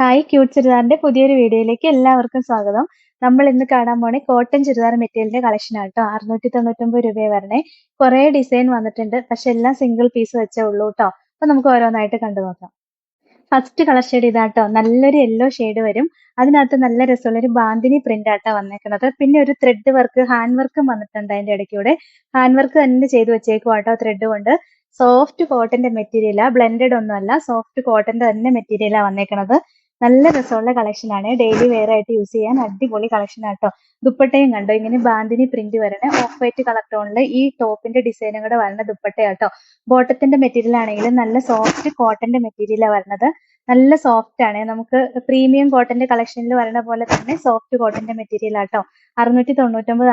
Hi cute ചുരിദാറിന്റെ പുതിയൊരു വീഡിയോയിലേക്ക് എല്ലാവർക്കും സ്വാഗതം. നമ്മൾ ഇന്ന് കാണാൻ പോണേ കോട്ടൺ ചുരിദാർ മെറ്റീരിയലിന്റെ കളക്ഷൻ ആട്ടോ അറുന്നൂറ്റി തൊണ്ണൂറ്റൊമ്പത് രൂപയെ വരണേ. കുറെ ഡിസൈൻ വന്നിട്ടുണ്ട് പക്ഷെ എല്ലാം സിംഗിൾ പീസ് വെച്ചേ ഉള്ളൂ കേട്ടോ അപ്പൊ നമുക്ക് ഓരോന്നായിട്ട് കണ്ടു നോക്കാം. ഫസ്റ്റ് കളർ ഷെയ്ഡ് ഇതാട്ടോ നല്ലൊരു യെല്ലോ ഷെയ്ഡ് വരും. അതിനകത്ത് നല്ല രസമുള്ള ഒരു ബാന്തിനി പ്രിന്റ് ആട്ടോ വന്നേക്കുന്നത് പിന്നെ ഒരു ത്രെഡ് വർക്ക് ഹാൻഡ് വർക്കും വന്നിട്ടുണ്ട് അതിന്റെ ഇടയ്ക്കൂടെ. ഹാൻഡ് വർക്ക് തന്നെ ചെയ്ത് വെച്ചേക്കും ആട്ടോ ത്രെഡ് കൊണ്ട്. സോഫ്റ്റ് കോട്ടന്റെ മെറ്റീരിയലാ ബ്ലെൻഡഡ് ഒന്നുമല്ല. സോഫ്റ്റ് കോട്ടന്റെ തന്നെ മെറ്റീരിയലാ വന്നേക്കണത്. നല്ല രസമുള്ള കളക്ഷൻ ആണ്. ഡെയിലി വെയർ ആയിട്ട് യൂസ് ചെയ്യാൻ അടിപൊളി കളക്ഷൻ ആട്ടോ ദുപ്പട്ടയും കണ്ടോ? ഇങ്ങനെ ബാന്തിനി പ്രിന്റ് വരണ ഓഫ് വൈറ്റ് കളർ ടോണിൽ ഈ ടോപ്പിന്റെ ഡിസൈനും കൂടെ വരണ ദുപ്പട്ടയാട്ടോ ബോട്ടത്തിന്റെ മെറ്റീരിയൽ ആണെങ്കിലും നല്ല സോഫ്റ്റ് കോട്ടന്റെ മെറ്റീരിയലാണ് വരണത്. നല്ല സോഫ്റ്റ് ആണ്. നമുക്ക് പ്രീമിയം കോട്ടന്റെ കളക്ഷനിൽ വരുന്ന പോലെ തന്നെ സോഫ്റ്റ് കോട്ടന്റെ മെറ്റീരിയൽ ആട്ടോ. അറുന്നൂറ്റി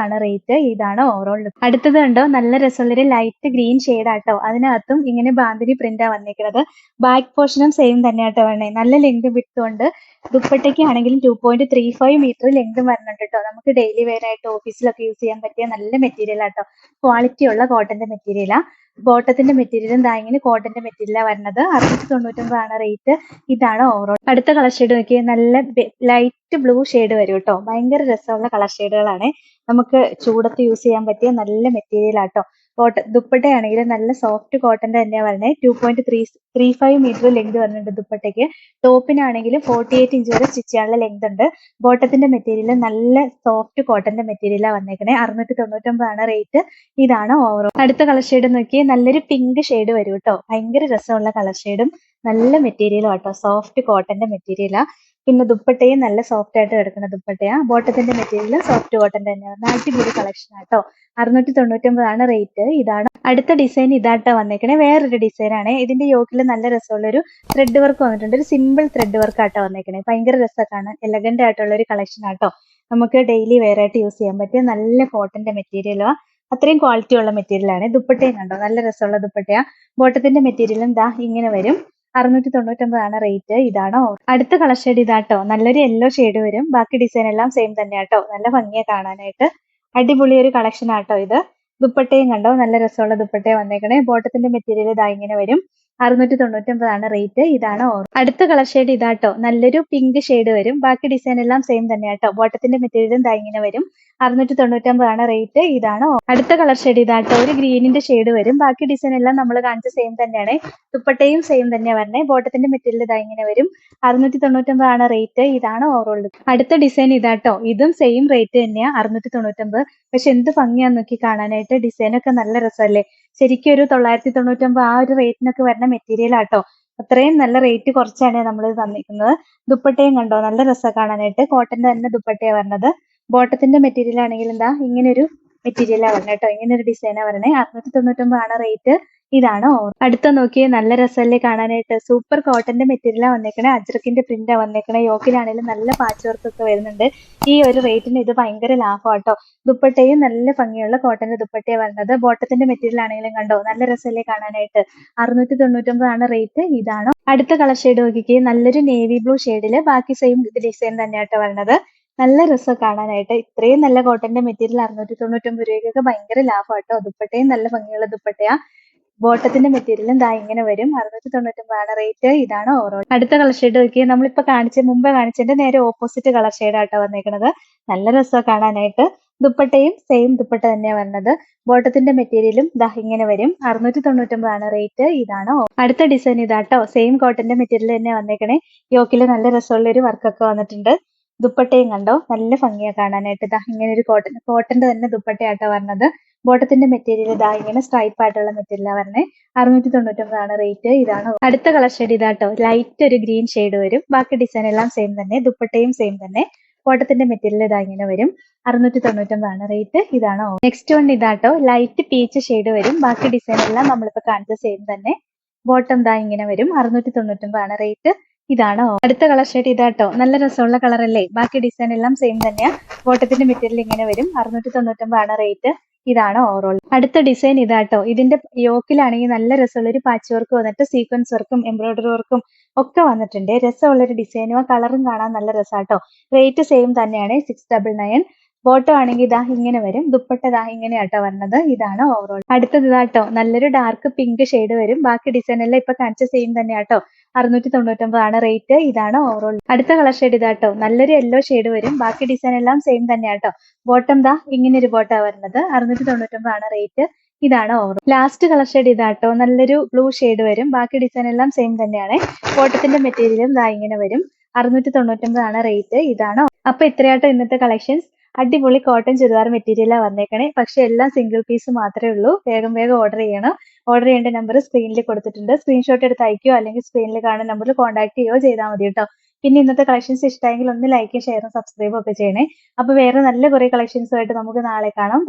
ആണ് റേറ്റ് ഇതാണ് ഓവറോൾ ലുക്ക് അടുത്തത് കണ്ടോ? നല്ല രസമുള്ളൊരു ലൈറ്റ് ഗ്രീൻ ഷെയ്ഡ് ആട്ടോ. അതിനകത്തും ഇങ്ങനെ ബാന്തിരി പ്രിന്റാ വന്നിരിക്കുന്നത് ബാക്ക് പോർഷനും സെയിം തന്നെ ആട്ടോ വേണേ നല്ല ലെങ്ത് വിട്ടുകൊണ്ട് ദുപ്പട്ടയ്ക്ക് ആണെങ്കിലും two point three five metre ലെങ്തും വരുന്നുണ്ട് കേട്ടോ നമുക്ക് ഡെയിലി വെയർ ആയിട്ട് ഓഫീസിലൊക്കെ യൂസ് ചെയ്യാൻ പറ്റിയ നല്ല മെറ്റീരിയൽ ആട്ടോ ക്വാളിറ്റി ഉള്ള കോട്ടന്റെ മെറ്റീരിയലാ ബോട്ടത്തിന്റെ മെറ്റീരിയലും ദാങ്ങിന് കോട്ടന്റെ മെറ്റീരിയലാണ് വരുന്നത് അറുന്നൂറ്റി തൊണ്ണൂറ്റൊമ്പതാണ് റേറ്റ് ഇതാണ് ഓവറോൾ അടുത്ത കളർ ഷെയ്ഡ് നോക്കിയാൽ നല്ല ലൈറ്റ് ബ്ലൂ ഷെയ്ഡ് വരും കേട്ടോ ഭയങ്കര രസമുള്ള കളർ ഷെയ്ഡുകളാണ് നമുക്ക് ചൂടത്ത് യൂസ് ചെയ്യാൻ പറ്റിയ നല്ല മെറ്റീരിയൽ ആട്ടോ കോട്ടൺ ദുപ്പട്ടയാണെങ്കിൽ നല്ല സോഫ്റ്റ് കോട്ടന്റെ തന്നെയാണ് വരുന്നത് two point three three five metre length വരുന്നുണ്ട് ദുപ്പട്ടയ്ക്ക്. ടോപ്പിനാണെങ്കിൽ ഫോർട്ടി എയ്റ്റ് ഇഞ്ച് വരെ സ്റ്റിച്ച് ചെയ്യാനുള്ള ലെങ്ത് ഉണ്ട്. ബോട്ടത്തിന്റെ മെറ്റീരിയൽ നല്ല സോഫ്റ്റ് കോട്ടന്റെ മെറ്റീരിയലാണ് വന്നേക്കണേ. അറുന്നൂറ്റി തൊണ്ണൂറ്റൊമ്പതാണ് റേറ്റ് ഇതാണ് ഓവറോൾ അടുത്ത കളർ ഷെയ്ഡ് നോക്കി നല്ലൊരു പിങ്ക് ഷെയ്ഡ് വരും കേട്ടോ ഭയങ്കര രസമുള്ള കളർ ഷെയ്ഡും നല്ല മെറ്റീരിയലും ആട്ടോ. സോഫ്റ്റ് കോട്ടന്റെ മെറ്റീരിയലാ പിന്നെ ദുപ്പട്ടയും നല്ല സോഫ്റ്റ് ആയിട്ട് കിടക്കുന്ന ദുപ്പട്ടയാ. ബോട്ടത്തിന്റെ മെറ്റീരിയൽ സോഫ്റ്റ് കോട്ടൺ തന്നെയാണ്. അടിപൊളി കളക്ഷൻ ആട്ടോ. അറുന്നൂറ്റി തൊണ്ണൂറ്റൊമ്പതാണ് റേറ്റ് ഇതാണ് അടുത്ത ഡിസൈൻ ഇതാട്ടോ വന്നേക്കണേ. വേറൊരു ഡിസൈൻ ആണ്. ഇതിന്റെ യോക്കിൽ നല്ല രസമുള്ള ഒരു ത്രെഡ് വർക്ക് വന്നിട്ടുണ്ട്. ഒരു സിമ്പിൾ ത്രെഡ് വർക്ക് ആട്ടോ വന്നേക്കണേ. ഭയങ്കര രസമൊക്കെയാണ് എലഗന്റ് ആയിട്ടുള്ള ഒരു കളക്ഷൻ ആട്ടോ. നമുക്ക് ഡെയിലി വെയർ ആയിട്ട് യൂസ് ചെയ്യാൻ പറ്റിയ നല്ല കോട്ടന്റെ മെറ്റീരിയലോ അത്രയും ക്വാളിറ്റി ഉള്ള മെറ്റീരിയൽ ആണ്. ദുപ്പട്ടയും കണ്ടോ? നല്ല രസമുള്ള ദുപ്പട്ടയാ. ബോട്ടത്തിന്റെ മെറ്റീരിയലും ദാ ഇങ്ങനെ വരും. അറുന്നൂറ്റി തൊണ്ണൂറ്റൊമ്പതാണ് റേറ്റ് ഇതാണോ? അടുത്ത കളർ ഷെയ്ഡ് ഇതാട്ടോ. നല്ലൊരു യെല്ലോ ഷെയ്ഡ് വരും. ബാക്കി ഡിസൈൻ എല്ലാം സെയിം തന്നെയാട്ടോ. നല്ല ഭംഗിയാ കാണാനായിട്ട്. അടിപൊളി ഒരു കളക്ഷൻ ആട്ടോ ഇത്. ദുപ്പട്ടയും കണ്ടോ? നല്ല രസമുള്ള ദുപ്പട്ടയെ വന്നേക്കണേ. ബോട്ടത്തിന്റെ മെറ്റീരിയൽ ഇതാ ഇങ്ങനെ വരും. അറുന്നൂറ്റി തൊണ്ണൂറ്റൊമ്പതാണ് റേറ്റ് ഇതാണ് ഓർ അടുത്ത കളർ ഷെയ്ഡ് ഇതാട്ടോ. നല്ലൊരു പിങ്ക് ഷെയ്ഡ് വരും. ബാക്കി ഡിസൈൻ എല്ലാം സെയിം തന്നെയാട്ടോ. ബോട്ടത്തിന്റെ മെറ്റീരിയലും ഇങ്ങനെ വരും. അറുന്നൂറ്റി തൊണ്ണൂറ്റൊമ്പതാണ് റേറ്റ് ഇതാണ് അടുത്ത കളർ ഷെയ്ഡ് ഇതാട്ടോ. ഒരു ഗ്രീനിന്റെ ഷെയ്ഡ് വരും. ബാക്കി ഡിസൈൻ എല്ലാം നമ്മൾ കാണിച്ച സെയിം തന്നെയാണ്. ദുപ്പട്ടയും സെയിം തന്നെയാണ് വരണേ. ബോട്ടത്തിന്റെ മെറ്റീരിയൽ ഇതാ ഇങ്ങനെ വരും. അറുന്നൂറ്റി തൊണ്ണൂറ്റൊമ്പതാണ് റേറ്റ് ഇതാണ് ഓറുള്ളത് അടുത്ത ഡിസൈൻ ഇതാട്ടോ. ഇതും സെയിം റേറ്റ് തന്നെയാണ് അറുന്നൂറ്റി തൊണ്ണൂറ്റൊമ്പത് പക്ഷെ എന്ത് ഭംഗിയാന്ന് നോക്കി കാണാനായിട്ട്. ഡിസൈനൊക്കെ നല്ല രസമല്ലേ? ശരിക്കും ഒരു തൊള്ളായിരത്തി തൊണ്ണൂറ്റൊമ്പത് ആ ഒരു റേറ്റിനൊക്കെ വരുന്ന മെറ്റീരിയൽ ആട്ടോ. അത്രയും നല്ല റേറ്റ് കുറച്ചാണ് നമ്മൾ തന്നിരിക്കുന്നത്. ദുപ്പട്ടയും കണ്ടോ? നല്ല രസം കാണാനായിട്ട്. കോട്ടന്റെ തന്നെ ദുപ്പട്ടയാണ് വരുന്നത് ബോട്ടത്തിന്റെ മെറ്റീരിയൽ ആണെങ്കിൽ എന്താ? ഇങ്ങനെ ഒരു മെറ്റീരിയലാണ് വരുന്നത് കേട്ടോ ഇങ്ങനെ ഒരു ഡിസൈനാണ് വരണേ. അറുന്നൂറ്റി ആണ് റേറ്റ് ഇതാണ്? അടുത്ത നോക്കിയേ നല്ല രസമല്ലേ കാണാനായിട്ട്. സൂപ്പർ കോട്ടന്റെ മെറ്റീരിയലാ വന്നേക്കണേ. അജ്രക്കിന്റെ പ്രിന്റാ വന്നേക്കണേ. യോക്കിലാണെങ്കിലും നല്ല പാച്ച് വർക്ക് ഒക്കെ വരുന്നുണ്ട്. ഈ ഒരു റേറ്റിന് ഇത് ഭയങ്കര ലാഭമാട്ടോ. ദുപ്പട്ടയും നല്ല ഭംഗിയുള്ള കോട്ടന്റെ ദുപ്പട്ടയെ വരുന്നത്. ബോട്ടത്തിന്റെ മെറ്റീരിയൽ ആണെങ്കിലും കണ്ടോ? നല്ല രസമല്ലേ കാണാനായിട്ട്. അറുന്നൂറ്റി തൊണ്ണൂറ്റൊമ്പതാണ് റേറ്റ് ഇതാണോ? അടുത്ത കളർ ഷെയ്ഡ് നോക്കിക്കേ. നല്ലൊരു നേവി ബ്ലൂ ഷെയ്ഡിൽ ബാക്കി സെയിം ഡിസൈൻ തന്നെയാട്ടോ വരുന്നത് നല്ല രസം കാണാനായിട്ട്. ഇത്രയും നല്ല കോട്ടന്റെ മെറ്റീരിയൽ അറുന്നൂറ്റി തൊണ്ണൂറ്റൊമ്പത് രൂപയ്ക്കൊക്കെ ഭയങ്കര ലാഭമാട്ടോ. ദുപ്പട്ടയും നല്ല ഭംഗിയുള്ള ദുപ്പട്ടയാ. ബോട്ടത്തിന്റെ മെറ്റീരിയലും ദാ ഇങ്ങനെ വരും. അറുന്നൂറ്റി തൊണ്ണൂറ്റൊമ്പതാണ് റേറ്റ്. ഇതാണ് ഓവറോൾ അടുത്ത കളർ ഷെയ്ഡ് നോക്കി നമ്മളിപ്പോ കാണിച്ച മുമ്പേ കാണിച്ചതിന്റെ നേരെ ഓപ്പോസിറ്റ് കളർ ഷെയ്ഡ് ആട്ടോ വന്നേക്കണത്. നല്ല രസമാണ് കാണാനായിട്ട്. ദുപ്പട്ടയും സെയിം ദുപ്പട്ട തന്നെയാണ് വരുന്നത് ബോട്ടത്തിന്റെ മെറ്റീരിയലും ദാ ഇങ്ങനെ വരും. അറുന്നൂറ്റി തൊണ്ണൂറ്റൊമ്പതാണ് റേറ്റ്. ഇതാണ് അടുത്ത ഡിസൈൻ ഇതാട്ടോ. സെയിം കോട്ടന്റെ മെറ്റീരിയൽ തന്നെ വന്നേക്കണേ. യോക്കിൽ നല്ല രസമുള്ള ഒരു വർക്കൊക്കെ വന്നിട്ടുണ്ട്. ദുപ്പട്ടയും കണ്ടോ? നല്ല ഭംഗിയാ കാണാനായിട്ട്. ഇതാ ഇങ്ങനെ ഒരു കോട്ടൺ കോട്ടന്റെ തന്നെ ദുപ്പട്ടയാട്ടോ പറഞ്ഞത് ബോട്ടത്തിന്റെ മെറ്റീരിയൽ ഇതാ ഇങ്ങനെ സ്ട്രൈപ്പ് ആയിട്ടുള്ള മെറ്റീരിയൽ പറഞ്ഞേ അറുന്നൂറ്റി തൊണ്ണൂറ്റൊമ്പതാണ് റേറ്റ് ഇതാണ് അടുത്ത കളർ ഷെയ്ഡ് ഇതാട്ടോ. ലൈറ്റ് ഒരു ഗ്രീൻ ഷെയ്ഡ് വരും. ബാക്കി ഡിസൈൻ എല്ലാം സെയിം തന്നെ. ദുപ്പട്ടയും സെയിം തന്നെ. കോട്ടത്തിന്റെ മെറ്റീരിയൽ ഇതാ ഇങ്ങനെ വരും. അറുന്നൂറ്റി തൊണ്ണൂറ്റൊമ്പതാണ് റേറ്റ് ഇതാണോ നെക്സ്റ്റ് വൺ ഇതാട്ടോ. ലൈറ്റ് പീച്ച് ഷെയ്ഡ് വരും. ബാക്കി ഡിസൈൻ എല്ലാം നമ്മളിപ്പോ കാണിച്ച സെയിം തന്നെ. ബോട്ടം ദാ ഇങ്ങനെ വരും. അറുന്നൂറ്റി തൊണ്ണൂറ്റൊമ്പതാണ് റേറ്റ് ഇതാണോ? അടുത്ത കളർ ഷെയ്ഡ് ഇതാട്ടോ. നല്ല രസമുള്ള കളർ അല്ലേ? ബാക്കി ഡിസൈൻ എല്ലാം സെയിം തന്നെയാ. ബോട്ടത്തിന്റെ മെറ്റീരിയൽ ഇങ്ങനെ വരും. അറുന്നൂറ്റി തൊണ്ണൂറ്റൊമ്പതാണ് റേറ്റ് ഇതാണ് ഓവറോൾ അടുത്ത ഡിസൈൻ ഇതാട്ടോ. ഇതിന്റെ യോക്കിലാണെങ്കിൽ നല്ല രസമുള്ള ഒരു പാച്ച് വർക്ക് വന്നിട്ട് സീക്വൻസ് വർക്കും എംബ്രോയിഡറി വർക്കും ഒക്കെ വന്നിട്ടുണ്ട്. രസമുള്ള ഒരു ഡിസൈനും കളറും കാണാൻ നല്ല രസാട്ടോ. റേറ്റ് സെയിം തന്നെയാണ്. സിക്സ് ഡബിൾ നയൻ ബോട്ടോ ആണെങ്കിൽ ഇതാ ഇങ്ങനെ വരും. ദുപ്പട്ട ഇതാ ഇങ്ങനെയാട്ടോ വരുന്നത് ഇതാണ് ഓവറോൾ അടുത്തത് ഇതാട്ടോ. നല്ലൊരു ഡാർക്ക് പിങ്ക് ഷെയ്ഡ് വരും. ബാക്കി ഡിസൈൻ എല്ലാം ഇപ്പൊ കാണിച്ച സെയിം തന്നെയാട്ടോ. അറുന്നൂറ്റി തൊണ്ണൂറ്റൊമ്പതാണ് റേറ്റ് ഇതാണ് ഓവറോൾ അടുത്ത കളർ ഷെയ്ഡ് ഇതാട്ടോ. നല്ലൊരു യെല്ലോ ഷെയ്ഡ് വരും. ബാക്കി ഡിസൈൻ എല്ലാം സെയിം തന്നെയാട്ടോ. ബോട്ടം ദാ ഇങ്ങനെ ഒരു ബോട്ടാ വരുന്നത്. അറുന്നൂറ്റി തൊണ്ണൂറ്റൊമ്പതാണ് റേറ്റ് ഇതാണ് ഓവർ ലാസ്റ്റ് കളർ ഷെയ്ഡ് ഇതാട്ടോ. നല്ലൊരു ബ്ലൂ ഷെയ്ഡ് വരും. ബാക്കി ഡിസൈൻ എല്ലാം സെയിം തന്നെയാണ്. ബോട്ടത്തിന്റെ മെറ്റീരിയലും ദാ ഇങ്ങനെ വരും. അറുന്നൂറ്റി തൊണ്ണൂറ്റൊമ്പതാണ് റേറ്റ് ഇതാണ്. അപ്പൊ ഇത്രയാട്ടോ ഇന്നത്തെ കളക്ഷൻസ് അടിപൊളി കോട്ടൺ ചുരിദാർ മെറ്റീരിയലാണ് വന്നേക്കണേ. പക്ഷെ എല്ലാം സിംഗിൾ പീസ് മാത്രമേ ഉള്ളൂ. വേഗം വേഗം ഓർഡർ ചെയ്യണം. ഓർഡർ ചെയ്യേണ്ട നമ്പർ സ്ക്രീനിൽ കൊടുത്തിട്ടുണ്ട്. സ്ക്രീൻഷോട്ട് എടുത്ത് അയക്കുകയോ അല്ലെങ്കിൽ സ്ക്രീനിൽ കാണുന്ന നമ്പറിൽ കോൺടാക്ട് ചെയ്യുകയോ ചെയ്താൽ മതി കേട്ടോ. പിന്നെ ഇന്നത്തെ കളക്ഷൻസ് ഇഷ്ടമായെങ്കിൽ ഒന്ന് ലൈക്കും ഷെയറും സബ്സ്ക്രൈബും ഒക്കെ ചെയ്യണേ. അപ്പൊ വേറെ നല്ല കുറെ കളക്ഷൻസുമായിട്ട് നമുക്ക് നാളെ കാണാം.